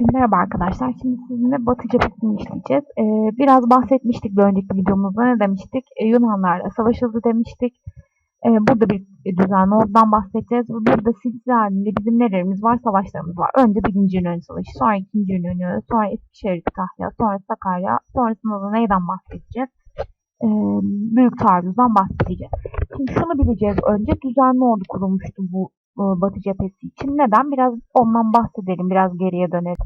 Merhaba arkadaşlar. Şimdi sizinle Batı cephesini işleyeceğiz. Ee, biraz bahsetmiştik bir önceki videomuzda. Ne demiştik? Ee, Yunanlarla savaşıldı demiştik. Ee, burada bir düzenli oradan bahsedeceğiz. Burada silsile halinde bizim nelerimiz var? Savaşlarımız var. Önce birinci Yunan Savaşı, sonra ikinci Yunan, sonra Eskişehir Kütahya, sonra Sakarya, sonrasında da neyden bahsedeceğiz? Ee, Büyük Taarruz'dan bahsedeceğiz. Şimdi şunu bileceğiz önce. Düzenli ordu kurulmuştu bu Batı cephesi için. Neden? Biraz ondan bahsedelim. Biraz geriye dönelim.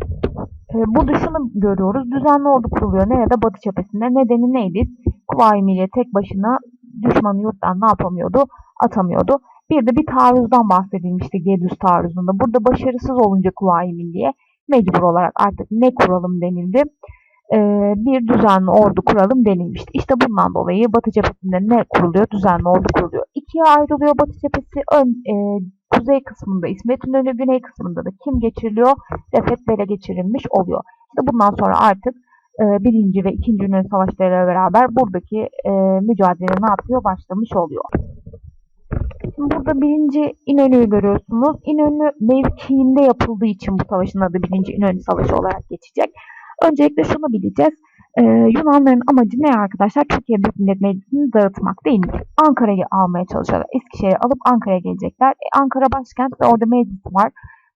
E, burada şunu görüyoruz. Düzenli ordu kuruluyor. Nerede? Batı cephesinde. Nedeni neydi? Kuvayi Milliye tek başına düşmanı yurttan ne yapamıyordu? Atamıyordu. Bir de bir taarruzdan bahsedilmişti Gedüs taarruzunda. Burada başarısız olunca Kuvayi Milliye mecbur olarak artık ne kuralım denildi? E, bir düzenli ordu kuralım denilmişti. İşte bundan dolayı Batı cephesinde ne kuruluyor? Düzenli ordu kuruluyor. İkiye ayrılıyor Batı cephesi. Ön, e, kuzey kısmında İsmet İnönü, güney kısmında da kim geçiriliyor? Refet Bele geçirilmiş oluyor. İşte bundan sonra artık e, birinci ve ikinci İnönü savaşlarıyla beraber buradaki e, mücadele ne yapıyor? Başlamış oluyor. Şimdi burada birinci İnönü'yü görüyorsunuz. İnönü mevkiinde yapıldığı için bu savaşın adı birinci İnönü Savaşı olarak geçecek. Öncelikle şunu bileceğiz. Ee, Yunanların amacı ne arkadaşlar? Türkiye Büyük Millet Meclisi'ni dağıtmak değil mi? Ankara'yı almaya çalışıyorlar. Eskişehir'i alıp Ankara'ya gelecekler. E, Ankara başkent ve orada meclis var.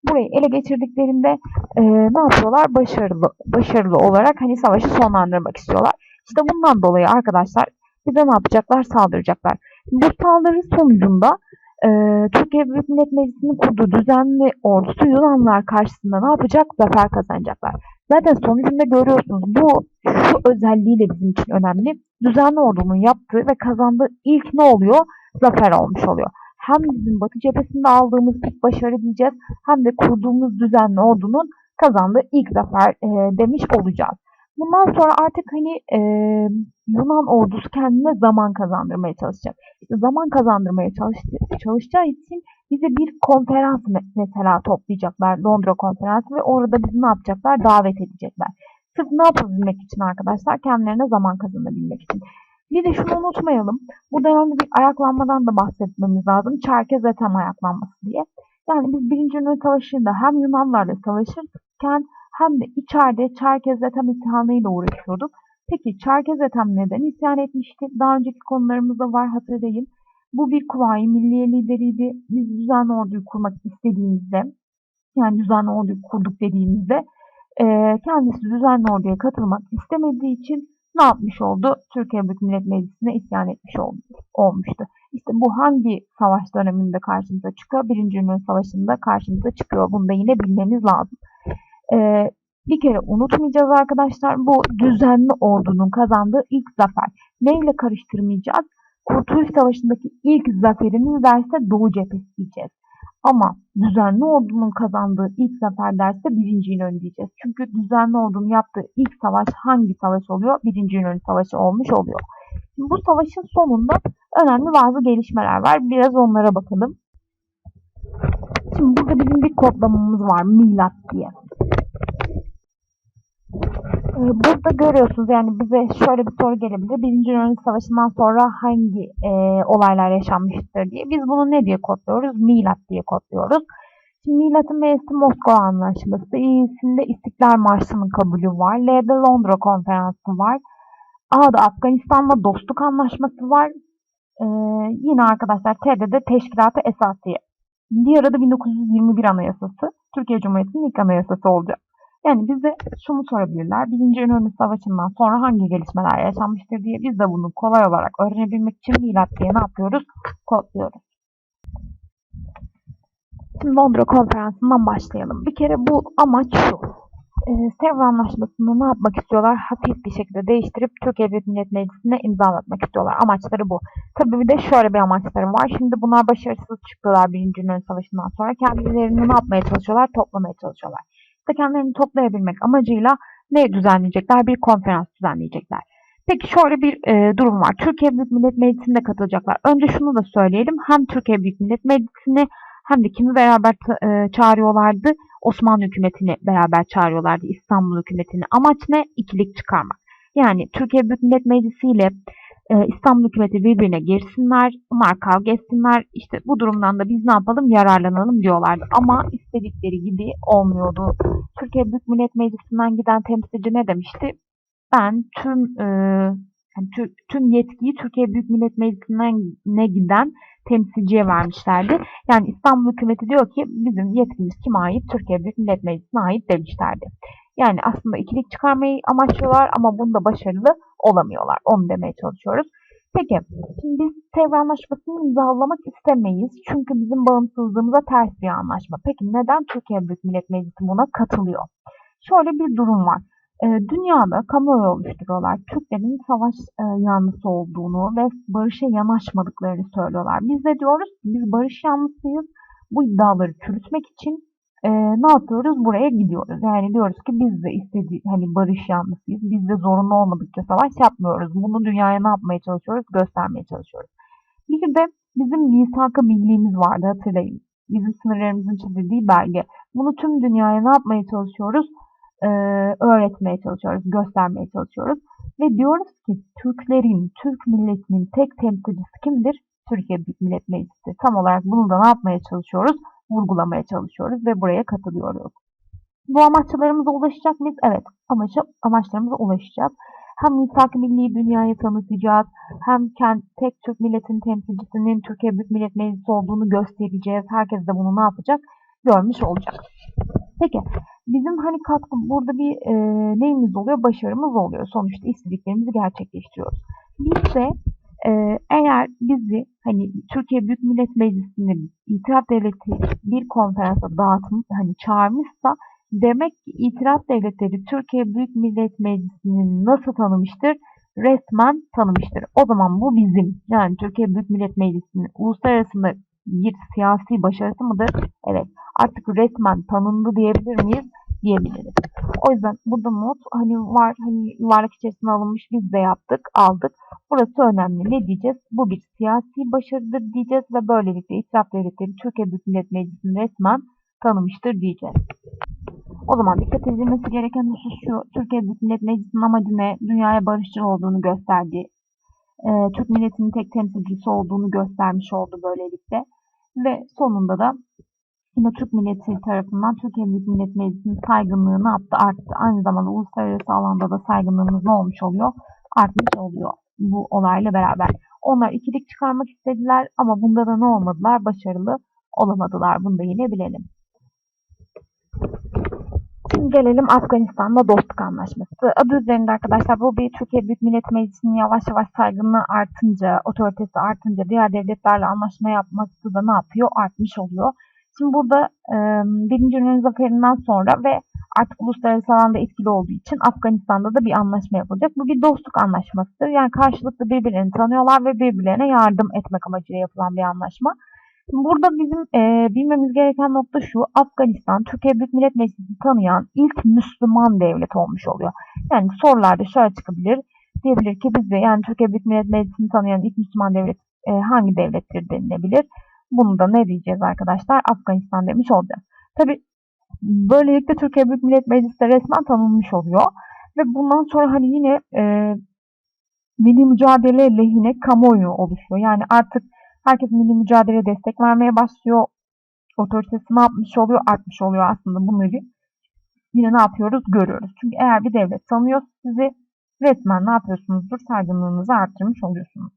Burayı ele geçirdiklerinde e, ne yapıyorlar? Başarılı başarılı olarak hani savaşı sonlandırmak istiyorlar. İşte bundan dolayı arkadaşlar bize ne yapacaklar? Saldıracaklar. Bu saldırı sonucunda e, Türkiye Büyük Millet Meclisi'nin kurduğu düzenli ordusu Yunanlılar karşısında ne yapacak? Zafer kazanacaklar. Zaten sonucunda görüyorsunuz bu şu özelliğiyle bizim için önemli. Düzenli ordunun yaptığı ve kazandığı ilk ne oluyor? Zafer olmuş oluyor. Hem bizim Batı cephesinde aldığımız ilk başarı diyeceğiz hem de kurduğumuz düzenli ordunun kazandığı ilk zafer e, demiş olacağız. Bundan sonra artık hani e, Yunan ordusu kendine zaman kazandırmaya çalışacak. İşte zaman kazandırmaya çalış, çalışacağı için bize bir konferans mesela toplayacaklar. Londra konferansı ve orada bizi ne yapacaklar? Davet edecekler. Sırf ne yapabilmek için arkadaşlar? Kendilerine zaman kazanabilmek için. Bir de şunu unutmayalım. Bu dönemde bir ayaklanmadan da bahsetmemiz lazım. Çerkez Etem ayaklanması diye. Yani biz Birinci Yunan Savaşı'nda hem Yunanlarla savaşırken hem de içeride Çerkez Etem isyanıyla uğraşıyorduk. Peki Çerkez Etem neden isyan etmişti? Daha önceki konularımızda var hatırlayın. Bu bir kuvayi milliye lideriydi. Biz düzenli orduyu kurmak istediğimizde yani düzenli orduyu kurduk dediğimizde e, kendisi düzenli orduya katılmak istemediği için ne yapmış oldu? Türkiye Büyük Millet Meclisi'ne isyan etmiş oldu, olmuştu. İşte bu hangi savaş döneminde karşımıza çıkıyor? Birinci Dünya Savaşı'nda karşımıza çıkıyor. Bunu da yine bilmemiz lazım. Ee, bir kere unutmayacağız arkadaşlar. Bu düzenli ordunun kazandığı ilk zafer. Neyle karıştırmayacağız? Kurtuluş Savaşı'ndaki ilk zaferimiz derse Doğu cephesi diyeceğiz. Ama düzenli ordunun kazandığı ilk zafer derse birinci İnönü diyeceğiz. Çünkü düzenli ordunun yaptığı ilk savaş hangi savaş oluyor? Birinci İnönü Savaşı olmuş oluyor. Şimdi bu savaşın sonunda önemli bazı gelişmeler var. Biraz onlara bakalım. Şimdi burada bizim bir kodlamamız var. Milat diye. Ee, burada görüyorsunuz yani bize şöyle bir soru gelebilir. Birinci Yunan Savaşı'ndan sonra hangi e, olaylar yaşanmıştır diye. Biz bunu ne diye kodluyoruz? Milat diye kodluyoruz. Şimdi Milat'ın M'si Moskova Anlaşması, İ'sinde İstiklal Marşı'nın kabulü var. L'de Londra Konferansı var. A'da Afganistan'la Dostluk Anlaşması var. Ee, yine arkadaşlar T'de de Teşkilat-ı Esasiye. Diğer adı 1921 Anayasası. Türkiye Cumhuriyeti'nin ilk anayasası olacak. Yani bize şunu sorabilirler. Birinci Önemli Savaşı'ndan sonra hangi gelişmeler yaşanmıştır diye biz de bunu kolay olarak öğrenebilmek için milat diye ne yapıyoruz? Kodluyoruz. Şimdi Londra konferansından başlayalım. Bir kere bu amaç şu. E, Sevr Anlaşması'nı ne yapmak istiyorlar? Hafif bir şekilde değiştirip Türkiye Büyük Millet Meclisi'ne imzalatmak istiyorlar. Amaçları bu. Tabii bir de şöyle bir amaçları var. Şimdi bunlar başarısız çıktılar Birinci Dünya Savaşı'ndan sonra. Kendilerini ne yapmaya çalışıyorlar? Toplamaya çalışıyorlar da kendilerini toplayabilmek amacıyla ne düzenleyecekler? Bir konferans düzenleyecekler. Peki şöyle bir e, durum var. Türkiye Büyük Millet Meclisi'nde katılacaklar. Önce şunu da söyleyelim. Hem Türkiye Büyük Millet Meclisi'ni hem de kimi beraber e, çağırıyorlardı? Osmanlı hükümetini beraber çağırıyorlardı. İstanbul hükümetini. Amaç ne? İkilik çıkarmak. Yani Türkiye Büyük Millet Meclisi ile e, İstanbul hükümeti birbirine girsinler, bunlar kavga etsinler. İşte bu durumdan da biz ne yapalım yararlanalım diyorlardı. Ama istedikleri gibi olmuyordu Türkiye Büyük Millet Meclisi'nden giden temsilci ne demişti? Ben tüm e, yani tüm yetkiyi Türkiye Büyük Millet Meclisi'nden ne giden temsilciye vermişlerdi. Yani İstanbul hükümeti diyor ki bizim yetkimiz kime ait? Türkiye Büyük Millet Meclisi'ne ait demişlerdi. Yani aslında ikilik çıkarmayı amaçlıyorlar ama bunda başarılı olamıyorlar. Onu demeye çalışıyoruz. Peki, şimdi biz Sevr Anlaşması'nı imzalamak istemeyiz. Çünkü bizim bağımsızlığımıza ters bir anlaşma. Peki neden Türkiye Büyük Millet Meclisi buna katılıyor? Şöyle bir durum var. E, dünyada kamuoyu oluşturuyorlar. Türklerin savaş e, yanlısı olduğunu ve barışa yanaşmadıklarını söylüyorlar. Biz de diyoruz biz barış yanlısıyız. Bu iddiaları çürütmek için e, ne yapıyoruz? Buraya gidiyoruz. Yani diyoruz ki biz de istediği hani barış yanlısıyız. Biz de zorunlu olmadıkça savaş yapmıyoruz. Bunu dünyaya ne yapmaya çalışıyoruz? Göstermeye çalışıyoruz. Bir de bizim misak-ı milliğimiz vardı hatırlayın. Bizim sınırlarımızın çizildiği belge. Bunu tüm dünyaya ne yapmaya çalışıyoruz? Ee, öğretmeye çalışıyoruz, göstermeye çalışıyoruz. Ve diyoruz ki Türklerin, Türk milletinin tek temsilcisi kimdir? Türkiye Büyük Millet Meclisi. Tam olarak bunu da ne yapmaya çalışıyoruz? Vurgulamaya çalışıyoruz ve buraya katılıyoruz. Bu amaçlarımıza ulaşacak mıyız? Evet, amaçı, amaçlarımıza ulaşacağız. Hem misak milliyi dünyaya tanıtacağız, hem kendi, tek Türk milletin temsilcisinin Türkiye Büyük Millet Meclisi olduğunu göstereceğiz. Herkes de bunu ne yapacak? Görmüş olacak. Peki, bizim hani katkı burada bir e, neyimiz oluyor? Başarımız oluyor. Sonuçta istediklerimizi gerçekleştiriyoruz. Biz de ee, eğer bizi hani Türkiye Büyük Millet Meclisi'nin itiraf devleti bir konferansa dağıtım hani çağırmışsa demek ki itiraf devletleri Türkiye Büyük Millet Meclisi'ni nasıl tanımıştır? Resmen tanımıştır. O zaman bu bizim yani Türkiye Büyük Millet Meclisi'nin uluslararası bir siyasi başarısı mıdır? Evet. Artık resmen tanındı diyebilir miyiz? Diyebiliriz. O yüzden burada not hani var hani yuvarlak içerisine alınmış biz de yaptık aldık. Burası önemli. Ne diyeceğiz? Bu bir siyasi başarıdır diyeceğiz ve böylelikle İtiraf Devletleri Türkiye Büyük Millet Meclisi'ni resmen tanımıştır diyeceğiz. O zaman dikkat edilmesi gereken husus şu. Türkiye Büyük Millet Meclisi'nin amacı ne? Dünyaya barışçıl olduğunu gösterdi. Ee, Türk milletinin tek temsilcisi olduğunu göstermiş oldu böylelikle. Ve sonunda da Yine Türk milleti tarafından Türkiye Büyük Millet Meclisi'nin saygınlığı ne yaptı? Arttı. Aynı zamanda uluslararası alanda da saygınlığımız ne olmuş oluyor? Artmış oluyor bu olayla beraber. Onlar ikilik çıkarmak istediler ama bunda da ne olmadılar? Başarılı olamadılar. Bunu da yine bilelim. Şimdi gelelim Afganistan'la dostluk anlaşması. Adı üzerinde arkadaşlar bu bir Türkiye Büyük Millet Meclisi'nin yavaş yavaş saygınlığı artınca, otoritesi artınca diğer devletlerle anlaşma yapması da ne yapıyor? Artmış oluyor. Şimdi burada e, Birinci Yunan Zaferi'nden sonra ve artık uluslararası alanda etkili olduğu için Afganistan'da da bir anlaşma yapılacak. Bu bir dostluk anlaşmasıdır. Yani karşılıklı birbirlerini tanıyorlar ve birbirlerine yardım etmek amacıyla yapılan bir anlaşma. Burada bizim e, bilmemiz gereken nokta şu. Afganistan, Türkiye Büyük Millet Meclisi'ni tanıyan ilk Müslüman devlet olmuş oluyor. Yani sorularda şöyle çıkabilir. Diyebilir ki bizde yani Türkiye Büyük Millet Meclisi'ni tanıyan ilk Müslüman devlet e, hangi devlettir denilebilir. Bunu da ne diyeceğiz arkadaşlar? Afganistan demiş olacağız. Tabi böylelikle Türkiye Büyük Millet Meclisi resmen tanınmış oluyor. Ve bundan sonra hani yine e, milli mücadele lehine kamuoyu oluşuyor. Yani artık herkes milli mücadeleye destek vermeye başlıyor. Otoritesi ne yapmış oluyor? Artmış oluyor aslında bunları. Yine ne yapıyoruz? Görüyoruz. Çünkü eğer bir devlet tanıyor sizi resmen ne yapıyorsunuzdur? Saygınlığınızı arttırmış oluyorsunuz.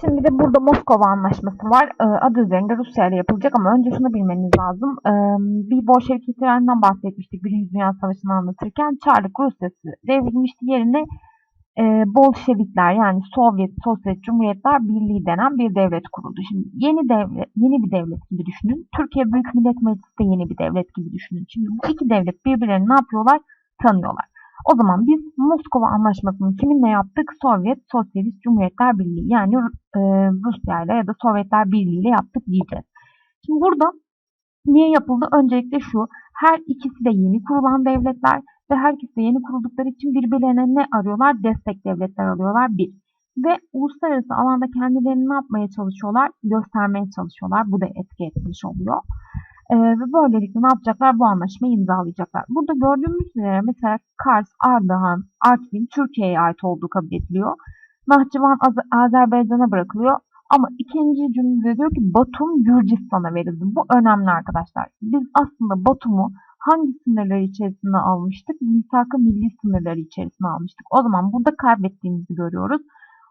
Şimdi de burada Moskova Anlaşması var. Ee, adı üzerinde Rusya ile yapılacak ama önce şunu bilmeniz lazım. Ee, bir Bolşevik ihtilalinden bahsetmiştik Birinci Dünya Savaşı'nı anlatırken. Çarlık Rusyası devrilmişti. Yerine e, Bolşevikler yani Sovyet Sosyalist Cumhuriyetler Birliği denen bir devlet kuruldu. Şimdi yeni devlet, yeni bir devlet gibi düşünün. Türkiye Büyük Millet Meclisi de yeni bir devlet gibi düşünün. Şimdi bu iki devlet birbirlerini ne yapıyorlar? Tanıyorlar. O zaman biz Moskova Anlaşması'nı kiminle yaptık? Sovyet Sosyalist Cumhuriyetler Birliği yani e, Rusya ile ya da Sovyetler Birliği ile yaptık diyeceğiz. Şimdi burada niye yapıldı? Öncelikle şu, her ikisi de yeni kurulan devletler ve her de yeni kuruldukları için birbirlerine ne arıyorlar? Destek devletler arıyorlar bir. Ve uluslararası alanda kendilerini ne yapmaya çalışıyorlar? Göstermeye çalışıyorlar. Bu da etki etmiş oluyor. E, ve böylelikle ne yapacaklar? Bu anlaşmayı imzalayacaklar. Burada gördüğümüz üzere mesela Kars, Ardahan, Artvin Türkiye'ye ait olduğu kabul ediliyor. Nahçıvan Az Azerbaycan'a bırakılıyor. Ama ikinci cümlede diyor ki Batum Gürcistan'a verildi. Bu önemli arkadaşlar. Biz aslında Batum'u hangi sınırları içerisine almıştık? Misak-ı milli sınırları içerisine almıştık. O zaman burada kaybettiğimizi görüyoruz.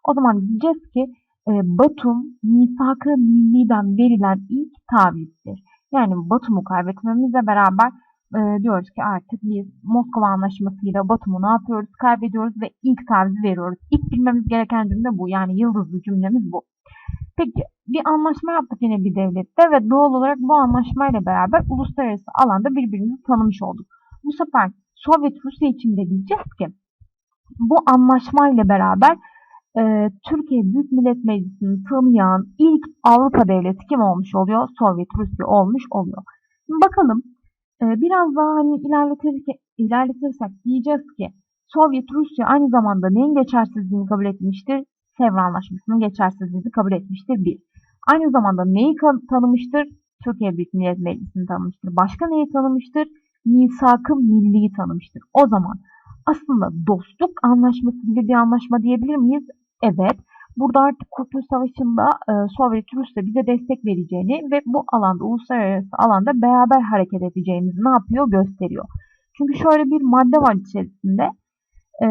O zaman diyeceğiz ki e, Batum misak-ı milliden verilen ilk tavizdir. Yani Batum'u kaybetmemizle beraber e, diyoruz ki artık biz Moskova Anlaşması'yla Batum'u ne yapıyoruz? Kaybediyoruz ve ilk tavizi veriyoruz. İlk bilmemiz gereken cümle bu. Yani yıldızlı cümlemiz bu. Peki bir anlaşma yaptık yine bir devlette ve doğal olarak bu anlaşmayla beraber uluslararası alanda birbirimizi tanımış olduk. Bu sefer Sovyet Rusya için de diyeceğiz ki bu anlaşmayla beraber e, Türkiye Büyük Millet Meclisi'ni tanıyan ilk Avrupa devleti kim olmuş oluyor? Sovyet Rusya olmuş oluyor. Şimdi bakalım e, biraz daha hani ilerletirken, ilerletirsek diyeceğiz ki Sovyet Rusya aynı zamanda neyin geçersizliğini kabul etmiştir? Sevr Anlaşması'nın geçersizliğini kabul etmiştir. Bir. Aynı zamanda neyi tanımıştır? Türkiye Büyük Millet Meclisi'ni tanımıştır. Başka neyi tanımıştır? Misak-ı Milli'yi tanımıştır. O zaman aslında dostluk anlaşması gibi bir anlaşma diyebilir miyiz? Evet. Burada artık Kurtuluş Savaşı'nda e, Sovyet Rusya bize destek vereceğini ve bu alanda, uluslararası alanda beraber hareket edeceğimizi ne yapıyor? Gösteriyor. Çünkü şöyle bir madde var içerisinde. E,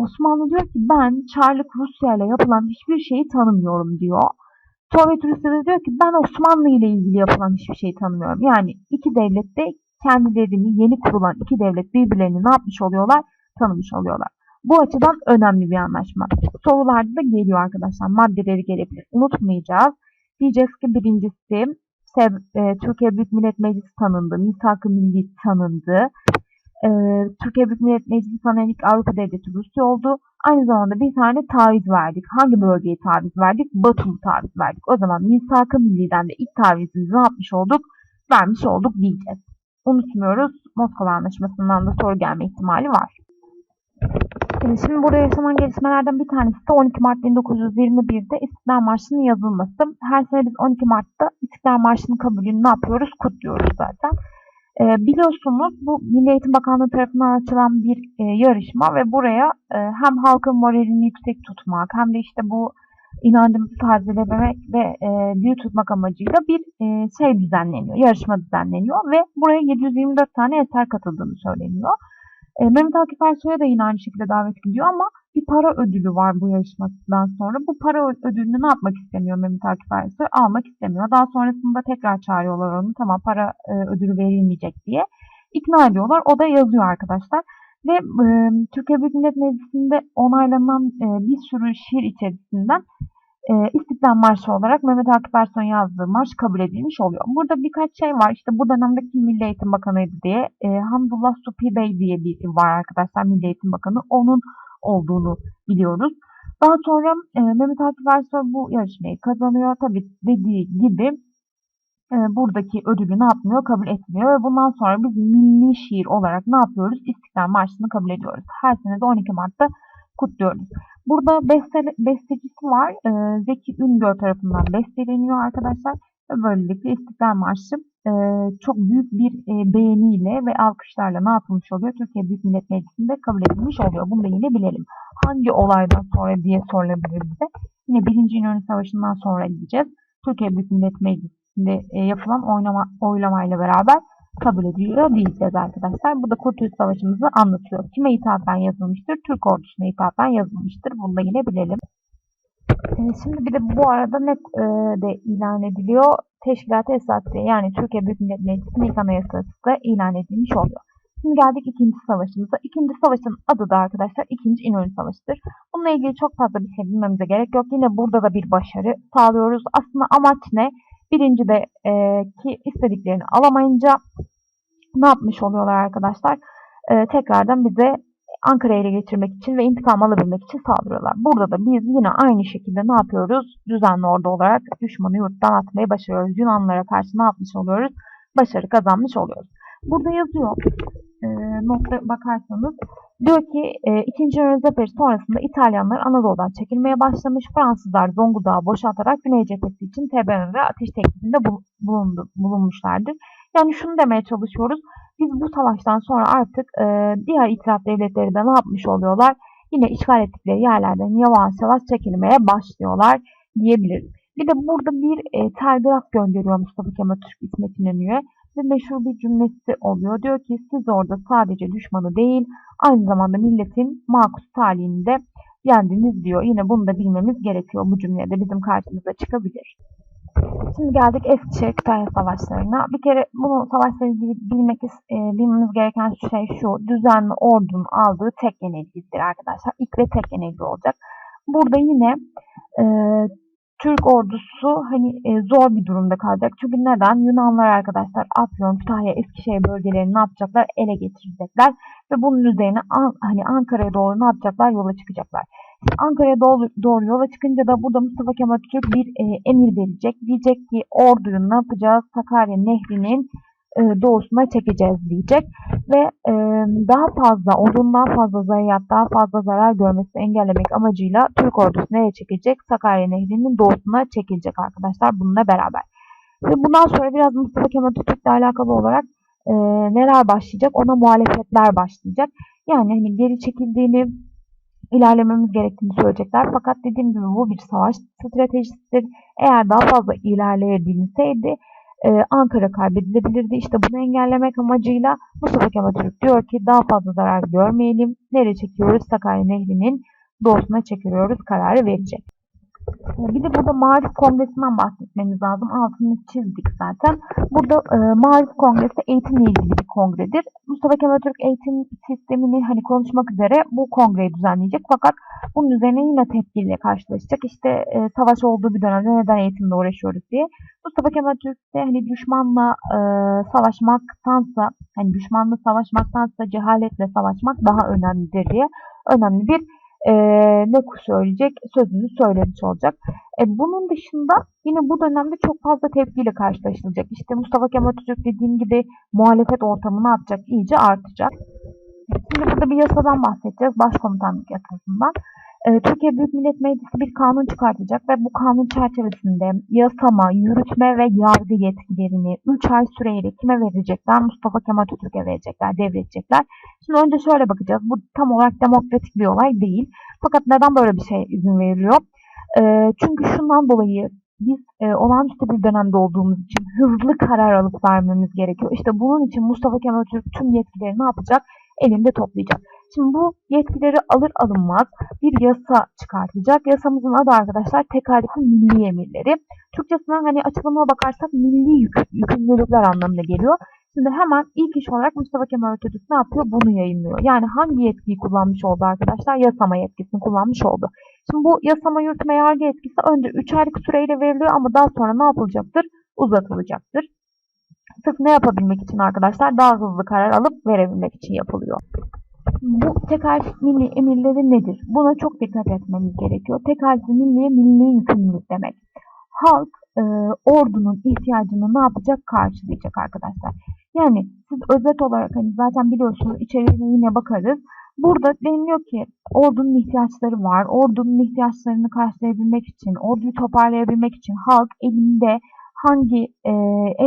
Osmanlı diyor ki ben Çarlık Rusya ile yapılan hiçbir şeyi tanımıyorum diyor. Sovyet Rusya da diyor ki ben Osmanlı ile ilgili yapılan hiçbir şeyi tanımıyorum. Yani iki devlet de kendilerini yeni kurulan iki devlet birbirlerini ne yapmış oluyorlar? Tanımış oluyorlar. Bu açıdan önemli bir anlaşma. Sorularda da geliyor arkadaşlar. Maddeleri gelebilir. Unutmayacağız. Diyeceğiz ki birincisi e, Türkiye Büyük Millet Meclisi tanındı. Misak-ı Milli tanındı. E, Türkiye Büyük Millet Meclisi tanınan ilk Avrupa Devleti Rusya oldu. Aynı zamanda bir tane taviz verdik. Hangi bölgeye taviz verdik? Batum'u taviz verdik. O zaman Misak-ı Milli'den de ilk tavizimizi ne yapmış olduk? Vermiş olduk diyeceğiz. Unutmuyoruz. Moskova Anlaşması'ndan da soru gelme ihtimali var. Şimdi burada yaşanan gelişmelerden bir tanesi de 12 Mart 1921'de İstiklal Marşı'nın yazılması. Her sene biz 12 Mart'ta İstiklal Marşı'nın kabulünü ne yapıyoruz? Kutluyoruz zaten. Ee, biliyorsunuz bu Milli Eğitim Bakanlığı tarafından açılan bir e, yarışma ve buraya e, hem halkın moralini yüksek tutmak hem de işte bu inancımızı tazelemek ve e, diri tutmak amacıyla bir e, şey düzenleniyor, yarışma düzenleniyor ve buraya 724 tane eser katıldığını söyleniyor. E, Mehmet Akif Ersoy'a da yine aynı şekilde davet gidiyor ama bir para ödülü var bu yarışmadan sonra. Bu para ödülünü ne yapmak istemiyor Mehmet Akif Ersoy? Almak istemiyor. Daha sonrasında tekrar çağırıyorlar onu. Tamam para e, ödülü verilmeyecek diye. ikna ediyorlar. O da yazıyor arkadaşlar. Ve e, Türkiye Büyük Millet Meclisi'nde onaylanan e, bir sürü şiir içerisinden e, İstiklal Marşı olarak Mehmet Akif Ersoy'un yazdığı marş kabul edilmiş oluyor. Burada birkaç şey var. İşte bu dönemde kim Milli Eğitim Bakanı'ydı diye e, Hamdullah Supi Bey diye bir var arkadaşlar Milli Eğitim Bakanı. Onun olduğunu biliyoruz. Daha sonra e, Mehmet Akif Ersoy bu yarışmayı kazanıyor. Tabi dediği gibi e, buradaki ödülü ne yapmıyor? Kabul etmiyor. Ve bundan sonra biz milli şiir olarak ne yapıyoruz? İstiklal Marşı'nı kabul ediyoruz. Her sene de 12 Mart'ta kutluyoruz. Burada beste, bestecisi var. E, Zeki Üngör tarafından besteleniyor arkadaşlar. Ve böylelikle İstiklal Marşı e, çok büyük bir e, beğeniyle ve alkışlarla ne yapılmış oluyor? Türkiye Büyük Millet Meclisi'nde kabul edilmiş oluyor. Bunu da yine bilelim. Hangi olaydan sonra diye sorulabilir bize. Yine Birinci İnönü Savaşı'ndan sonra diyeceğiz. Türkiye Büyük Millet Meclisi'nde e, yapılan oynama, oylamayla beraber kabul ediliyor diyeceğiz arkadaşlar. Bu da Kurtuluş Savaşı'mızı anlatıyor. Kime ithafen yazılmıştır? Türk ordusuna ithafen yazılmıştır. Bunu da yine bilelim. Şimdi bir de bu arada ne e, de ilan ediliyor? Teşkilat-ı Esasiye yani Türkiye Büyük Millet Meclisi'nin ilk anayasası da ilan edilmiş oluyor. Şimdi geldik ikinci savaşımıza. İkinci savaşın adı da arkadaşlar ikinci İnönü Savaşı'dır. Bununla ilgili çok fazla bir şey bilmemize gerek yok. Yine burada da bir başarı sağlıyoruz. Aslında amaç ne? Birinci de e, ki istediklerini alamayınca ne yapmış oluyorlar arkadaşlar? E, tekrardan bize Ankara'ya ele geçirmek için ve intikam alabilmek için saldırıyorlar. Burada da biz yine aynı şekilde ne yapıyoruz? Düzenli ordu olarak düşmanı yurttan atmayı başarıyoruz. Yunanlara karşı ne yapmış oluyoruz? Başarı kazanmış oluyoruz. Burada yazıyor. E, nokta bakarsanız diyor ki e, 2. Ön Zaferi sonrasında İtalyanlar Anadolu'dan çekilmeye başlamış. Fransızlar Zonguldak'ı boşaltarak Güney cephesi için TBMM ateş teklifinde bulundu, bulunmuşlardır. Yani şunu demeye çalışıyoruz. Biz bu savaştan sonra artık e, diğer itiraf devletleri de ne yapmış oluyorlar? Yine işgal ettikleri yerlerden yavaş yavaş çekilmeye başlıyorlar diyebiliriz. Bir de burada bir e, telgraf gönderiyor Mustafa Kemal Türk İsmet İnönü'ye ve meşhur bir cümlesi oluyor. Diyor ki siz orada sadece düşmanı değil aynı zamanda milletin makus talihini de yendiniz diyor. Yine bunu da bilmemiz gerekiyor. Bu cümlede bizim karşımıza çıkabilir. Şimdi geldik Eskişehir Kütahya Savaşları'na. Bir kere bunu savaşla ilgili bilmek, e, bilmemiz gereken şey şu. Düzenli ordunun aldığı tek yenilgidir arkadaşlar. İlk ve tek yenilgi olacak. Burada yine e, Türk ordusu hani e, zor bir durumda kalacak. Çünkü neden? Yunanlar arkadaşlar Afyon, Kütahya, Eskişehir bölgelerini ne yapacaklar? Ele geçirecekler. Ve bunun üzerine an, hani Ankara'ya doğru ne yapacaklar? Yola çıkacaklar. Ankara'ya doğru, doğru yola çıkınca da burada Mustafa Kemal Atatürk bir e, emir verecek. Diyecek ki orduyu ne yapacağız? Sakarya Nehri'nin doğusuna çekeceğiz diyecek. Ve e, daha fazla, ordunun daha fazla zayiat, daha fazla zarar görmesini engellemek amacıyla Türk ordusu nereye çekecek? Sakarya Nehri'nin doğusuna çekilecek arkadaşlar bununla beraber. Ve bundan sonra biraz Mustafa Kemal Atatürk'le alakalı olarak e, neler başlayacak? Ona muhalefetler başlayacak. Yani hani geri çekildiğini, ilerlememiz gerektiğini söyleyecekler. Fakat dediğim gibi bu bir savaş stratejisidir. Eğer daha fazla ilerleyebilseydi e, Ankara kaybedilebilirdi. İşte bunu engellemek amacıyla Mustafa Kemal Atatürk diyor ki daha fazla zarar görmeyelim. Nereye çekiyoruz? Sakarya Nehri'nin doğusuna çekiyoruz kararı verecek. Bir de burada Marif Kongresi'nden bahsetmemiz lazım. Altını çizdik zaten. Burada e, Marif Kongresi eğitimle ilgili bir kongredir. Mustafa Kemal Atatürk eğitim sistemini hani konuşmak üzere bu kongreyi düzenleyecek. Fakat bunun üzerine yine tepkiyle karşılaşacak. İşte e, savaş olduğu bir dönemde neden eğitimle uğraşıyoruz diye. Mustafa Kemal Atatürk de hani düşmanla e, savaşmaktansa hani düşmanla savaşmaktansa cehaletle savaşmak daha önemlidir diye önemli bir e, ne söyleyecek sözünü söylemiş olacak. E, bunun dışında yine bu dönemde çok fazla tepkiyle karşılaşılacak. İşte Mustafa Kemal Atatürk dediğim gibi muhalefet ortamı ne yapacak? İyice artacak. Şimdi burada bir yasadan bahsedeceğiz. Başkomutanlık yasasından. E, Türkiye Büyük Millet Meclisi bir kanun çıkartacak ve bu kanun çerçevesinde yasama, yürütme ve yargı yetkilerini 3 ay süreyle kime verecekler? Mustafa Kemal Atatürk'e verecekler, devredecekler. Şimdi önce şöyle bakacağız. Bu tam olarak demokratik bir olay değil. Fakat neden böyle bir şey izin veriliyor? E, çünkü şundan dolayı biz e, olağanüstü bir dönemde olduğumuz için hızlı karar alıp vermemiz gerekiyor. İşte bunun için Mustafa Kemal Atatürk tüm yetkileri ne yapacak? Elinde toplayacak. Şimdi bu yetkileri alır alınmaz bir yasa çıkartacak. Yasamızın adı arkadaşlar tekalifli milli emirleri. Türkçesine hani açılımına bakarsak milli yük, yükümlülükler anlamına geliyor. Şimdi hemen ilk iş olarak Mustafa Kemal Atatürk ne yapıyor? Bunu yayınlıyor. Yani hangi yetkiyi kullanmış oldu arkadaşlar? Yasama yetkisini kullanmış oldu. Şimdi bu yasama yürütme yargı yetkisi önce 3 aylık süreyle veriliyor ama daha sonra ne yapılacaktır? Uzatılacaktır. Sırf ne yapabilmek için arkadaşlar? Daha hızlı karar alıp verebilmek için yapılıyor. Bu tekalif milli emirleri nedir? Buna çok dikkat etmemiz gerekiyor. Tekalif milliye milli yükümlülük demek. Halk e, ordunun ihtiyacını ne yapacak? Karşılayacak arkadaşlar. Yani siz özet olarak hani zaten biliyorsunuz içeriğine yine bakarız. Burada deniliyor ki ordunun ihtiyaçları var. Ordunun ihtiyaçlarını karşılayabilmek için, orduyu toparlayabilmek için halk elinde hangi e,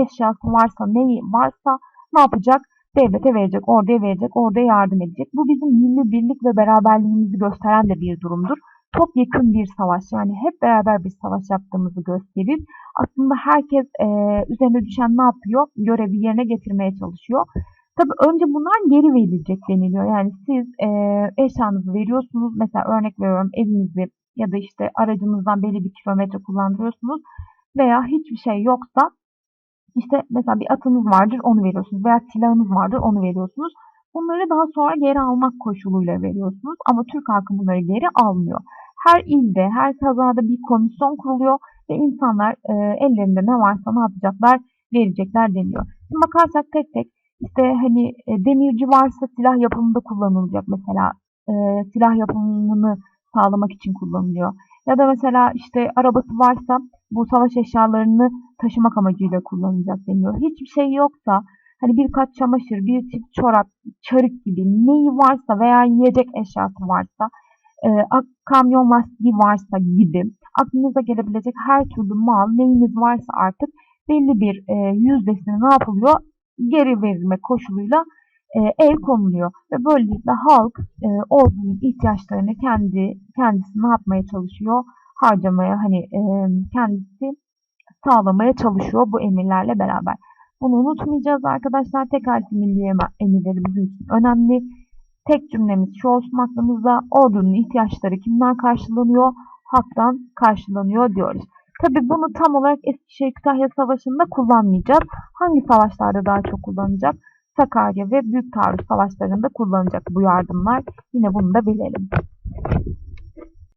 eşyası varsa, neyi varsa ne yapacak? devlete verecek, orduya verecek, orduya yardım edecek. Bu bizim milli birlik ve beraberliğimizi gösteren de bir durumdur. Topyekun bir savaş yani hep beraber bir savaş yaptığımızı gösterir. Aslında herkes e, üzerine düşen ne yapıyor? Görevi yerine getirmeye çalışıyor. Tabii önce bunlar geri verilecek deniliyor. Yani siz e, eşyanızı veriyorsunuz. Mesela örnek veriyorum evinizi ya da işte aracınızdan belli bir kilometre kullandırıyorsunuz veya hiçbir şey yoksa işte mesela bir atınız vardır onu veriyorsunuz veya silahınız vardır onu veriyorsunuz. Bunları daha sonra geri almak koşuluyla veriyorsunuz ama Türk halkı bunları geri almıyor. Her ilde, her kazada bir komisyon kuruluyor ve insanlar e, ellerinde ne varsa ne yapacaklar, verecekler deniyor. Şimdi bakarsak tek tek işte hani e, demirci varsa silah yapımında kullanılacak mesela e, silah yapımını sağlamak için kullanılıyor. Ya da mesela işte arabası varsa bu savaş eşyalarını taşımak amacıyla kullanılacak deniyor. Hiçbir şey yoksa hani birkaç çamaşır, bir çift çorap, çarık gibi neyi varsa veya yiyecek eşyası varsa, e, kamyon lastiği varsa gibi aklınıza gelebilecek her türlü mal neyiniz varsa artık belli bir e, yüzdesine ne yapılıyor? Geri verilme koşuluyla e, el konuluyor. Ve böylelikle halk e, ordunun ihtiyaçlarını kendi kendisi ne yapmaya çalışıyor? harcamaya hani e, kendisi sağlamaya çalışıyor bu emirlerle beraber. Bunu unutmayacağız arkadaşlar. Tek halki milli emirleri bizim için önemli. Tek cümlemiz şu olsun aklımızda. Ordunun ihtiyaçları kimden karşılanıyor? Halktan karşılanıyor diyoruz. Tabi bunu tam olarak Eskişehir-Kütahya Savaşı'nda kullanmayacağız. Hangi savaşlarda daha çok kullanacak? Sakarya ve Büyük Taarruz Savaşları'nda kullanacak bu yardımlar. Yine bunu da bilelim.